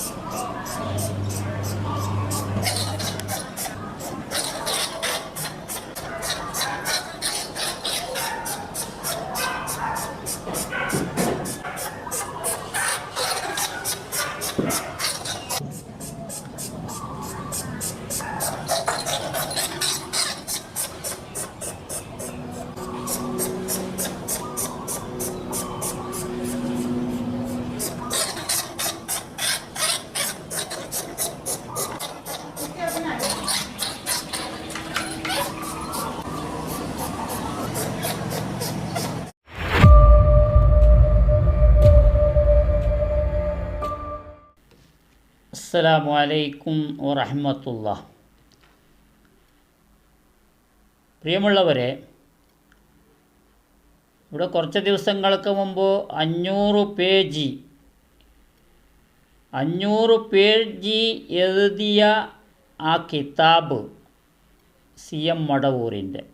Thanks. അസ്സലാമു അലൈക്കും വറഹമത്തുള്ള. പ്രിയമുള്ളവരെ ഇവിടെ കുറച്ച് ദിവസങ്ങൾക്ക് മുമ്പ് അഞ്ഞൂറ് പേജ് അഞ്ഞൂറ് പേജ് എഴുതിയ ആ കിതാബ് സി എം മടവൂരിന്റെ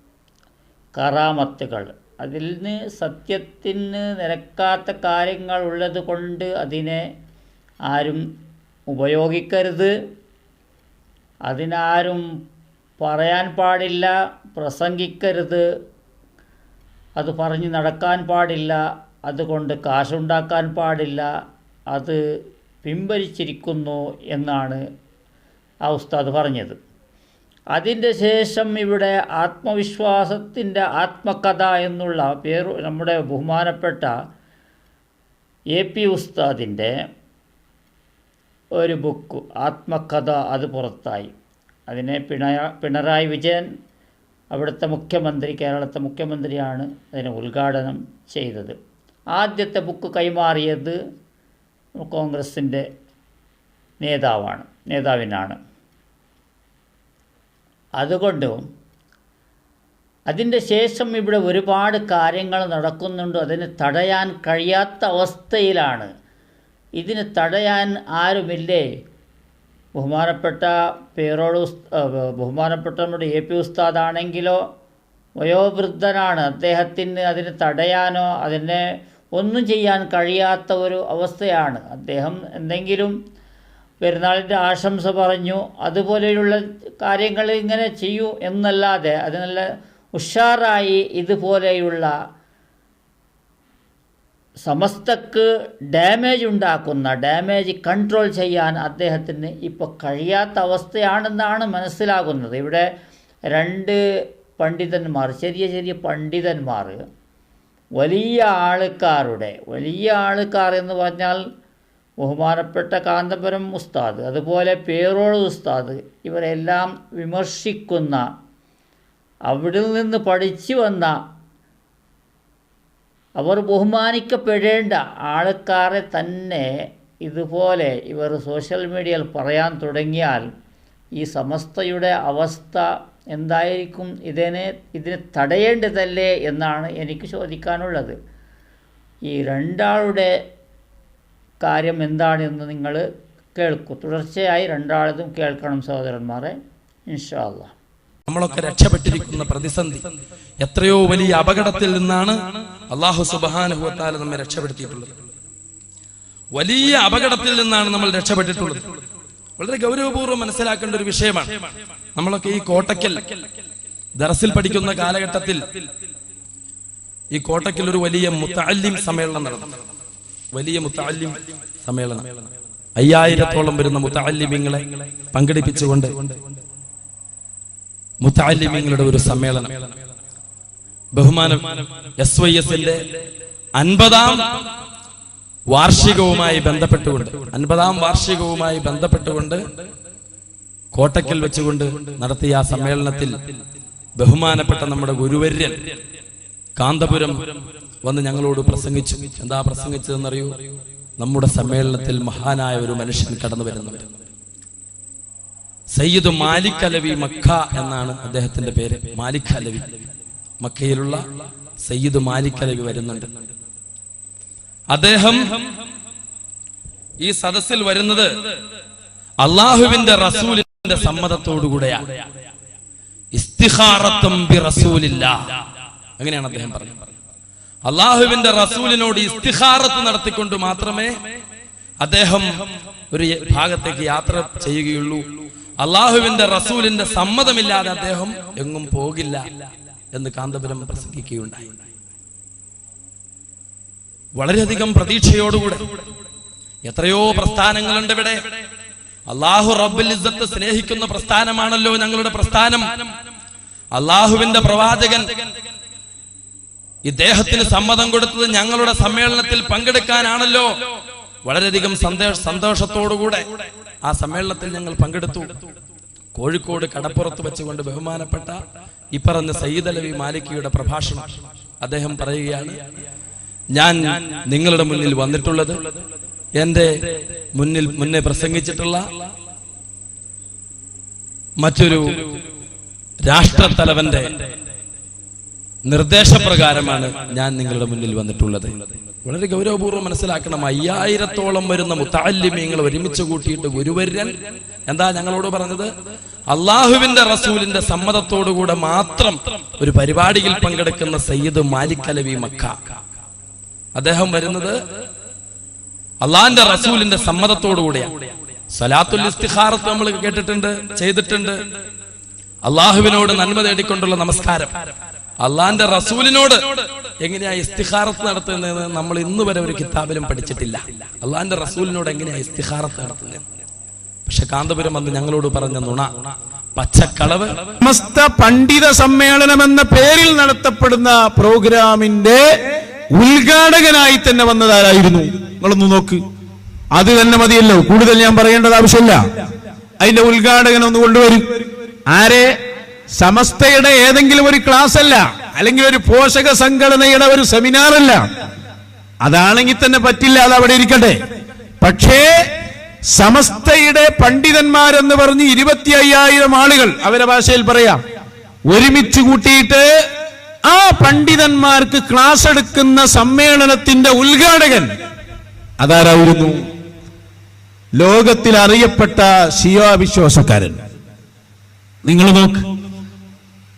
കറാമത്തുകൾ. അതിൽ നിന്ന് സത്യത്തിന് നിരക്കാത്ത കാര്യങ്ങൾ ഉള്ളത് കൊണ്ട് അതിനെ ആരും ഉപയോഗിക്കരുത്. അതിനാരും പറയാൻ പാടില്ല പ്രസംഗിക്കരുത്. അത് പറഞ്ഞ് നടക്കാൻ പാടില്ല അതുകൊണ്ട് കാശുണ്ടാക്കാൻ പാടില്ല അത് പിൻവലിച്ചിരിക്കുന്നു എന്നാണ് ആ ഉസ്താദ് പറഞ്ഞത്. അതിന്റെ ശേഷം ഇവിടെ ആത്മവിശ്വാസത്തിന്റെ ആത്മകഥ എന്നുള്ള പേര് നമ്മുടെ ബഹുമാനപ്പെട്ട എ പി ഉസ്താദിന്റെ ഒരു ബുക്ക് ആത്മകഥ അത് പുറത്തായി. അതിനെ പിണയ പിണറായി വിജയൻ അവിടുത്തെ മുഖ്യമന്ത്രി കേരളത്തെ മുഖ്യമന്ത്രിയാണ് അതിനെ ഉദ്ഘാടനം ചെയ്തത്. ആദ്യത്തെ ബുക്ക് കൈമാറിയത് കോൺഗ്രസിന്റെ നേതാവാണ് നേതാവിനാണ്. അതുകൊണ്ട് അതിന്റെ ശേഷം ഇവിടെ ഒരുപാട് കാര്യങ്ങൾ നടക്കുന്നുണ്ട്. അതിന് തടയാൻ കഴിയാത്ത അവസ്ഥയിലാണ് ഇതിന് തടയാൻ ആരുമില്ലേ? ബഹുമാനപ്പെട്ട പേരോട് ബഹുമാനപ്പെട്ട നമ്മുടെ എ പി ഉസ്താദാണെങ്കിലോ വയോവൃദ്ധനാണ്. അദ്ദേഹത്തിന് അതിന് തടയാനോ അതിനെ ഒന്നും ചെയ്യാൻ കഴിയാത്ത ഒരു അവസ്ഥയാണ്. അദ്ദേഹം എന്തെങ്കിലും പെരുന്നാളിന്റെ ആശംസ പറഞ്ഞു അതുപോലെയുള്ള കാര്യങ്ങൾ ഇങ്ങനെ ചെയ്യൂ എന്നല്ലാതെ അത് ഉഷാറായി ഇതുപോലെയുള്ള സമസ്തക്ക് ഡാമേജ് ഉണ്ടാക്കുന്ന ഡാമേജ് കൺട്രോൾ ചെയ്യാൻ അദ്ദേഹത്തിന് ഇപ്പോൾ കഴിയാത്ത അവസ്ഥയാണെന്നാണ് മനസ്സിലാകുന്നത്. ഇവിടെ രണ്ട് പണ്ഡിതന്മാർ ചെറിയ ചെറിയ പണ്ഡിതന്മാർ വലിയ ആൾക്കാരുടെ വലിയ ആൾക്കാർ എന്ന് പറഞ്ഞാൽ ബഹുമാനപ്പെട്ട കാന്തപുരം ഉസ്താദ് അതുപോലെ പേരോട് ഉസ്താദ് ഇവരെല്ലാം വിമർശിക്കുന്ന അവിടെ നിന്ന് പഠിച്ചു വന്ന അവർ ബഹുമാനിക്കപ്പെടേണ്ട ആൾക്കാരെ തന്നെ ഇതുപോലെ ഇവർ സോഷ്യൽ മീഡിയയിൽ പറയാൻ തുടങ്ങിയാൽ ഈ സമസ്തയുടെ അവസ്ഥ എന്തായിരിക്കും? ഇതിനെ ഇതിനെ തടയേണ്ടതല്ലേ എന്നാണ് എനിക്ക് ചോദിക്കാനുള്ളത്. ഈ രണ്ടാളുടെ കാര്യം എന്താണെന്ന് നിങ്ങൾ കേൾക്കൂ. തുടർച്ചയായി രണ്ടാളതും കേൾക്കണം സഹോദരന്മാരെ. ഇൻഷാ അള്ളാഹ് നമ്മളൊക്കെ രക്ഷപ്പെട്ടിരിക്കുന്ന പ്രതിസന്ധി എത്രയോ വലിയ അപകടത്തിൽ നിന്നാണ് അള്ളാഹു സുബാനുഭവത്താൽ നമ്മെ രക്ഷപ്പെടുത്തിയിട്ടുള്ളത്. വലിയ അപകടത്തിൽ നിന്നാണ് നമ്മൾ രക്ഷപ്പെട്ടിട്ടുള്ളത്. വളരെ ഗൗരവപൂർവം മനസ്സിലാക്കേണ്ട ഒരു വിഷയമാണ്. നമ്മളൊക്കെ ഈ കോട്ടക്കൽ ദറസിൽ പഠിക്കുന്ന കാലഘട്ടത്തിൽ ഈ കോട്ടക്കൽ ഒരു വലിയ മുത്തല്ലിം സമ്മേളനം നടന്നു. വലിയ മുത്തല്ലിം സമ്മേളനം. അയ്യായിരത്തോളം വരുന്ന മുത്തല്ലിമിങ്ങളെ പങ്കെടുപ്പിച്ചുകൊണ്ട് മുത്താലിമ്യങ്ങളുടെ ഒരു സമ്മേളനം. ബഹുമാനം എസ് വൈ എസിന്റെ അൻപതാം വാർഷികവുമായി ബന്ധപ്പെട്ടുകൊണ്ട് അൻപതാം വാർഷികവുമായി ബന്ധപ്പെട്ടുകൊണ്ട് കോട്ടക്കൽ വെച്ചുകൊണ്ട് നടത്തിയ ആ സമ്മേളനത്തിൽ ബഹുമാനപ്പെട്ട നമ്മുടെ ഗുരുവര്യൻ കാന്തപുരം വന്ന് ഞങ്ങളോട് പ്രസംഗിച്ചു. എന്താ പ്രസംഗിച്ചതെന്നറിയൂ? നമ്മുടെ സമ്മേളനത്തിൽ മഹാനായ ഒരു മനുഷ്യൻ കടന്നു വരുന്നുണ്ട് സയ്യിദ് മാലിക് അലവി മക്ക എന്നാണ് അദ്ദേഹത്തിന്റെ പേര്. മാലിക് അലവി. മക്കയിലുള്ള സയ്യിദ് മാലിക് അലവി വരുന്നുണ്ട്. അദ്ദേഹം ഈ സദസ്സിൽ വരുന്നത് അള്ളാഹുവിന്റെ റസൂലിന്റെ സമ്മതത്തോടുകൂടെയാണ് അങ്ങനെയാണ് അദ്ദേഹം പറഞ്ഞത്. അള്ളാഹുവിന്റെ റസൂലിനോട് ഇസ്തിഹാറത്ത് നടത്തിക്കൊണ്ട് മാത്രമേ അദ്ദേഹം ഒരു ഭാഗത്തേക്ക് യാത്ര ചെയ്യുകയുള്ളൂ. അള്ളാഹുവിന്റെ റസൂലിന്റെ സമ്മതമില്ലാതെ അദ്ദേഹം എങ്ങും പോകില്ല എന്ന് കാന്തപുരം പ്രസംഗിക്കുകയുണ്ടായി. വളരെയധികം പ്രതീക്ഷയോടുകൂടെ എത്രയോ പ്രസ്ഥാനങ്ങളുണ്ട് ഇവിടെ. അള്ളാഹു റബ്ബുൽ ഇസ്സത്ത് സ്നേഹിക്കുന്ന പ്രസ്ഥാനമാണല്ലോ ഞങ്ങളുടെ പ്രസ്ഥാനം. അള്ളാഹുവിന്റെ പ്രവാചകൻ ഇദ്ദേഹത്തിന് സമ്മതം കൊടുത്തത് ഞങ്ങളുടെ സമ്മേളനത്തിൽ പങ്കെടുക്കാനാണല്ലോ. വളരെയധികം സന്തോഷ സന്തോഷത്തോടുകൂടെ ആ സമ്മേളനത്തിൽ ഞങ്ങൾ പങ്കെടുത്തു. കോഴിക്കോട് കടപ്പുറത്ത് വെച്ചുകൊണ്ട് ബഹുമാനപ്പെട്ട ഇപ്പറഞ്ഞ സയ്യിദ് അലവി മാലിക്കിയുടെ പ്രഭാഷണം അദ്ദേഹം പറയുകയാണ് ഞാൻ നിങ്ങളുടെ മുന്നിൽ വന്നിട്ടുള്ളത് എന്റെ മുന്നിൽ മുന്നേ പ്രസംഗിച്ചിട്ടുള്ള മറ്റൊരു രാഷ്ട്രത്തലവന്റെ നിർദ്ദേശപ്രകാരമാണ് ഞാൻ നിങ്ങളുടെ മുന്നിൽ വന്നിട്ടുള്ളത്. വളരെ ഗൗരവപൂർവം മനസ്സിലാക്കണം അയ്യായിരത്തോളം വരുന്ന മുത്താലിമ്യങ്ങൾ ഒരുമിച്ച് കൂട്ടിയിട്ട് ഗുരുവര്യൻ എന്താ ഞങ്ങളോട് പറഞ്ഞത്? അള്ളാഹുവിന്റെ റസൂലിന്റെ സമ്മതത്തോടുകൂടെ മാത്രം ഒരു പരിപാടിയിൽ പങ്കെടുക്കുന്ന സയ്യിദ് മാലിക് അലവി മക്ക. അദ്ദേഹം വരുന്നത് അള്ളാഹിന്റെ റസൂലിന്റെ സമ്മതത്തോടുകൂടെയാണ് സലാത്തുൽ ഇസ്തിഹാറത്ത് നമ്മൾ കേട്ടിട്ടുണ്ട് ചെയ്തിട്ടുണ്ട്. അള്ളാഹുവിനോട് നന്മ തേടിക്കൊണ്ടുള്ള നമസ്കാരം. അള്ളാന്റെ റസൂലിനോട് എങ്ങനെയാ ഇസ്തിഹാറത്ത് നടത്തുന്നത്? നമ്മൾ ഇന്ന് വരെ ഒരു കിതാബിലും പഠിച്ചിട്ടില്ല. അള്ളാന്റെ റസൂലിനോട് എങ്ങനെയാ ഇസ്തിഹാറത്ത് നടത്തുന്നത്? പക്ഷെ കാന്തപുരം അന്ന് ഞങ്ങളോട് പറഞ്ഞ നുണ പച്ചക്കളവ്. സമസ്ത പണ്ഡിത സമ്മേളനം എന്ന പേരിൽ നടത്തപ്പെടുന്ന പ്രോഗ്രാമിന്റെ ഉദ്ഘാടകനായി തന്നെ വന്നതാരായിരുന്നു? നിങ്ങളൊന്ന് നോക്ക്. അത് തന്നെ മതിയല്ലോ. കൂടുതൽ ഞാൻ പറയേണ്ടത് ആവശ്യമില്ല. അതിന്റെ ഉദ്ഘാടകൻ ഒന്ന് കൊണ്ടുവരും. ആരെ? സമസ്തയുടെ ഏതെങ്കിലും ഒരു ക്ലാസ് അല്ല അല്ലെങ്കിൽ ഒരു പോഷക സംഘടനയുടെ ഒരു സെമിനാർ അല്ല അതാണെങ്കിൽ തന്നെ പറ്റില്ല അത് അവിടെ ഇരിക്കട്ടെ. പക്ഷേ സമസ്തയുടെ പണ്ഡിതന്മാരെന്ന് പറഞ്ഞ് ഇരുപത്തി അയ്യായിരം ആളുകൾ അവരുടെ ഭാഷയിൽ പറയാം. ഒരുമിച്ച് കൂട്ടിയിട്ട് ആ പണ്ഡിതന്മാർക്ക് ക്ലാസ് എടുക്കുന്ന സമ്മേളനത്തിന്റെ ഉദ്ഘാടകൻ അതാരായിരുന്നു? ലോകത്തിൽ അറിയപ്പെട്ട ഷിയോ വിശ്വാസക്കാരൻ. നിങ്ങൾ നോക്ക്.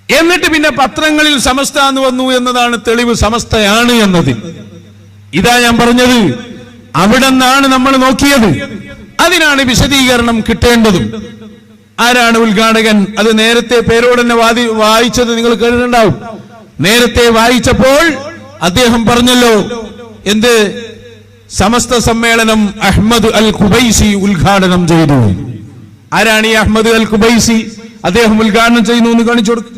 എന്നിട്ട് പിന്നെ പത്രങ്ങളിൽ സമസ്ത എന്ന് വന്നു എന്നതാണ് തെളിവ് സമസ്തയാണ് എന്നതിൽ. ഇതാ ഞാൻ പറഞ്ഞത്. അവിടെ നിന്നാണ് നമ്മൾ നോക്കിയത്. അതിനാണ് വിശദീകരണം കിട്ടേണ്ടതും. ആരാണ് ഉദ്ഘാടകൻ? അത് നേരത്തെ പേരോട് തന്നെ വാദി വായിച്ചത് നിങ്ങൾ കേട്ടിട്ടുണ്ടാവും. നേരത്തെ വായിച്ചപ്പോൾ അദ്ദേഹം പറഞ്ഞല്ലോ എന്ത്? സമസ്ത സമ്മേളനം അഹ്മദ് അൽ കുബൈസി ഉദ്ഘാടനം ചെയ്തു. ആരാണ് ഈ അഹ്മദ് അൽ കുബൈസി അദ്ദേഹം ഉദ്ഘാടനം ചെയ്യുന്നു എന്ന് കാണിച്ചു കൊടുക്കും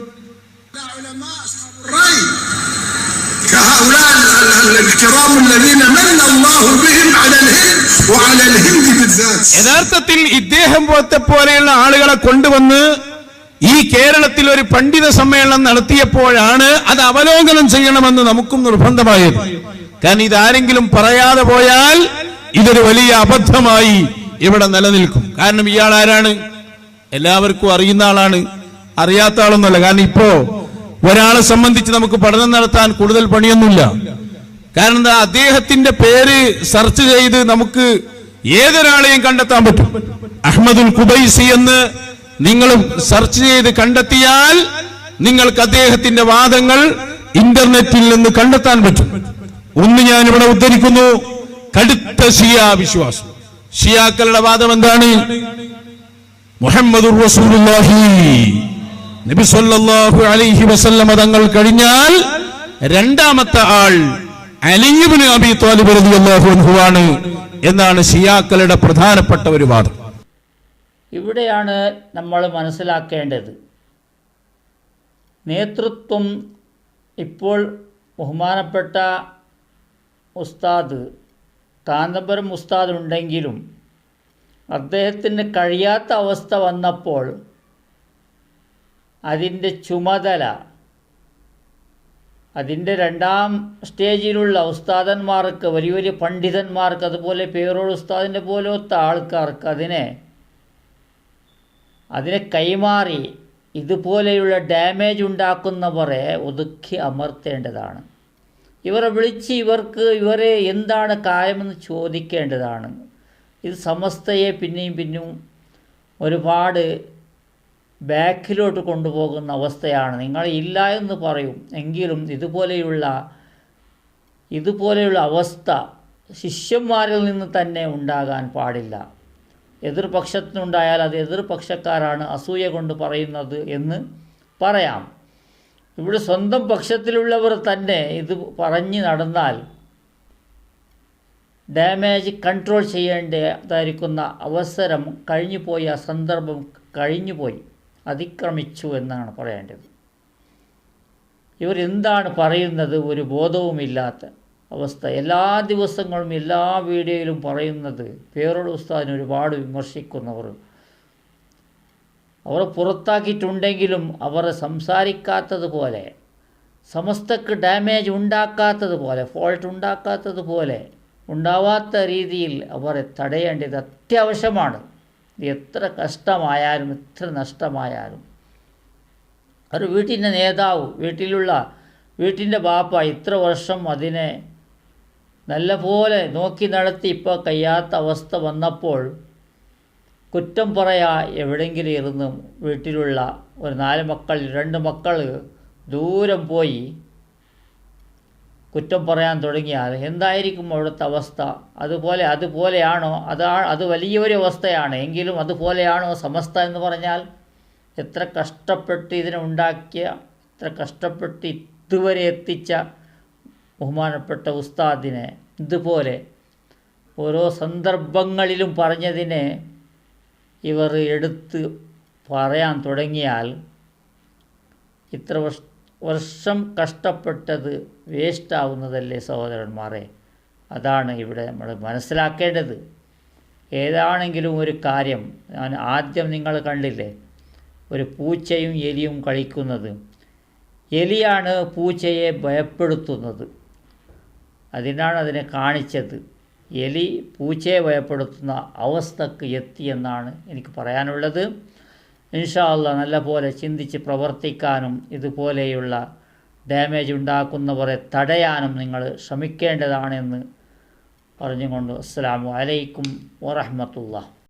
كهؤلاء ال- ال- الكرام الذين من الله بهم على الهند وعلى الهند بالذات യഥാർത്ഥത്തിൽ ഇദ്ദേഹം പോലത്തെ പോലെയുള്ള ആളുകളെ കൊണ്ടുവന്ന് ഈ കേരളത്തിൽ ഒരു പണ്ഡിത സമ്മേളനം നടത്തിയപ്പോഴാണ് അത് അവലോകനം ചെയ്യണമെന്ന് നമുക്കും നിർബന്ധമായത് കാരണം ഇതാരെങ്കിലും പറയാതെ പോയാൽ ഇതൊരു വലിയ അബദ്ധമായി ഇവിടെ നിലനിൽക്കും കാരണം ഇയാൾ ആരാണ് എല്ലാവർക്കും അറിയുന്ന ആളാണ് അറിയാത്ത ആളൊന്നുമല്ല കാരണം ഇപ്പോ ഒരാളെ സംബന്ധിച്ച് നമുക്ക് പഠനം നടത്താൻ കൂടുതൽ പണിയൊന്നുമില്ല. കാരണം എന്താ അദ്ദേഹത്തിന്റെ പേര് സെർച്ച് ചെയ്ത് നമുക്ക് ഏതൊരാളെയും കണ്ടെത്താൻ പറ്റും. അഹമ്മദുൽ കുബൈസി എന്ന് നിങ്ങൾ സെർച്ച് ചെയ്ത് കണ്ടെത്തിയാൽ നിങ്ങൾക്ക് അദ്ദേഹത്തിന്റെ വാദങ്ങൾ ഇന്റർനെറ്റിൽ നിന്ന് കണ്ടെത്താൻ പറ്റും. ഒന്ന് ഞാൻ ഇവിടെ ഉദ്ധരിക്കുന്നു കടുത്ത ഷിയ വിശ്വാസം. ഷിയാക്കളുടെ വാദം എന്താണ്? മുഹമ്മദ് റസൂലുള്ളാഹി. നബി സല്ലല്ലാഹു അലൈഹി വസല്ലമ തങ്ങൾ കഴിഞ്ഞാൽ രണ്ടാമത്തെ ആൾ അലിയുബ്നു അബി ത്വാലിബ് റളിയല്ലാഹു അൻഹു ആണ് എന്നാണ് ഷിയാക്കളുടെ പ്രധാനപ്പെട്ട ഒരു വാദം. ഇവിടെയാണ് നമ്മൾ മനസ്സിലാക്കേണ്ടത്. നേതൃത്വം ഇപ്പോൾ ബഹുമാനപ്പെട്ട ഉസ്താദ് കാന്തപുരം ഉസ്താദ് ഉണ്ടെങ്കിലും അദ്ദേഹത്തിന് കഴിയാത്ത അവസ്ഥ വന്നപ്പോൾ അതിന്റെ ചുമതല അതിന്റെ രണ്ടാം സ്റ്റേജിലുള്ള ഉസ്താദന്മാർക്ക് വലിയ വലിയ പണ്ഡിതന്മാർക്ക് അതുപോലെ പേരോൾ ഉസ്താദിന്റെ പോലത്തെ ആൾക്കാർക്ക് അതിനെ അതിനെ കൈമാറി ഇതുപോലെയുള്ള ഡാമേജ് ഉണ്ടാക്കുന്നവരെ ഒതുക്കി അമർത്തേണ്ടതാണ്. ഇവരെ വിളിച്ച് ഇവർക്ക് ഇവരെ എന്താണ് കാര്യമെന്ന് ചോദിക്കേണ്ടതാണ്. ഇത് സമസ്തയെ പിന്നെയും പിന്നെയും ഒരുപാട് ബാക്കിലോട്ട് കൊണ്ടുപോകുന്ന അവസ്ഥയാണ്. നിങ്ങൾ ഇല്ല എന്ന് പറയും. എങ്കിലും ഇതുപോലെയുള്ള ഇതുപോലെയുള്ള അവസ്ഥ ശിഷ്യന്മാരിൽ നിന്ന് തന്നെ ഉണ്ടാകാൻ പാടില്ല. എതിർപക്ഷത്തിനുണ്ടായാൽ അത് എതിർപക്ഷക്കാരാണ് അസൂയ കൊണ്ട് പറയുന്നത് എന്ന് പറയാം. ഇവിടെ സ്വന്തം പക്ഷത്തിലുള്ളവർ തന്നെ ഇത് പറഞ്ഞ് നടന്നാൽ ഡാമേജ് കൺട്രോൾ ചെയ്യേണ്ടതായിരിക്കുന്ന അവസരം കഴിഞ്ഞുപോയി സന്ദർഭം കഴിഞ്ഞുപോയി. അതിക്രമിച്ചു എന്നാണ് പറയേണ്ടത്. ഇവരെന്താണ് പറയുന്നത്? ഒരു ബോധവുമില്ലാത്ത അവസ്ഥ. എല്ലാ ദിവസങ്ങളും എല്ലാ വീഡിയോയിലും പറയുന്നത് പേരോട് ഉസ്താദിനെ ഒരുപാട് വിമർശിക്കുന്നവർ. അവർ പുറത്താക്കിയിട്ടുണ്ടെങ്കിലും അവർ സംസാരിക്കാത്തതുപോലെ സമസ്തക്ക് ഡാമേജ് ഉണ്ടാക്കാത്തതുപോലെ ഫോൾട്ട് ഉണ്ടാക്കാത്തതുപോലെ ഉണ്ടാവാത്ത രീതിയിൽ അവരെ തടയേണ്ടത് അത്യാവശ്യമാണ്. എത്ര കഷ്ടമായാലും എത്ര നഷ്ടമായാലും. ഒരു വീട്ടിന്റെ നേതാവ് വീട്ടിലുള്ള വീട്ടിന്റെ ബാപ്പ ഇത്ര വർഷം അതിനെ നല്ലപോലെ നോക്കി നടത്തി ഇപ്പോൾ കഴിയാത്ത അവസ്ഥ വന്നപ്പോൾ കുറ്റം പറയാ എവിടെയെങ്കിലും ഇരുന്ന് വീട്ടിലുള്ള ഒരു നാല് മക്കൾ രണ്ട് മക്കൾ ദൂരം പോയി കുറ്റം പറയാൻ തുടങ്ങിയാൽ എന്തായിരിക്കും അവിടുത്തെ അവസ്ഥ? അതുപോലെ അതുപോലെയാണോ? അതാ അത് വലിയൊരു അവസ്ഥയാണ്. എങ്കിലും അതുപോലെയാണോ സമസ്ത എന്ന് പറഞ്ഞാൽ എത്ര കഷ്ടപ്പെട്ട് ഇതിനെ ഉണ്ടാക്കിയ എത്ര കഷ്ടപ്പെട്ട് ഇതുവരെ എത്തിച്ച ബഹുമാനപ്പെട്ട ഉസ്താദിനെ ഇതുപോലെ ഓരോ സന്ദർഭങ്ങളിലും പറഞ്ഞതിനെ ഇവർ എടുത്ത് പറയാൻ തുടങ്ങിയാൽ ഇത്ര വർഷ വർഷം കഷ്ടപ്പെട്ടത് വേസ്റ്റാവുന്നതല്ലേ സഹോദരന്മാരെ? അതാണ് ഇവിടെ നമ്മൾ മനസ്സിലാക്കേണ്ടത്. ഏതാണെങ്കിലും ഒരു കാര്യം ഞാൻ ആദ്യം നിങ്ങൾ കണ്ടില്ലേ ഒരു പൂച്ചയും എലിയും കളിക്കുന്നത്. എലിയാണ് പൂച്ചയെ ഭയപ്പെടുത്തുന്നത്. അതിനാണ് അതിനെ കാണിച്ചത്. എലി പൂച്ചയെ ഭയപ്പെടുത്തുന്ന അവസ്ഥക്ക് എത്തിയെന്നാണ് എനിക്ക് പറയാനുള്ളത്. ഇൻഷാ നല്ല നല്ലപോലെ ചിന്തിച്ച് പ്രവർത്തിക്കാനും ഇതുപോലെയുള്ള ഡാമേജ് ഉണ്ടാക്കുന്നവരെ തടയാനും നിങ്ങൾ ശ്രമിക്കേണ്ടതാണെന്ന് പറഞ്ഞുകൊണ്ട് അസ്സാം വലൈക്കും വറഹമത്തുള്ള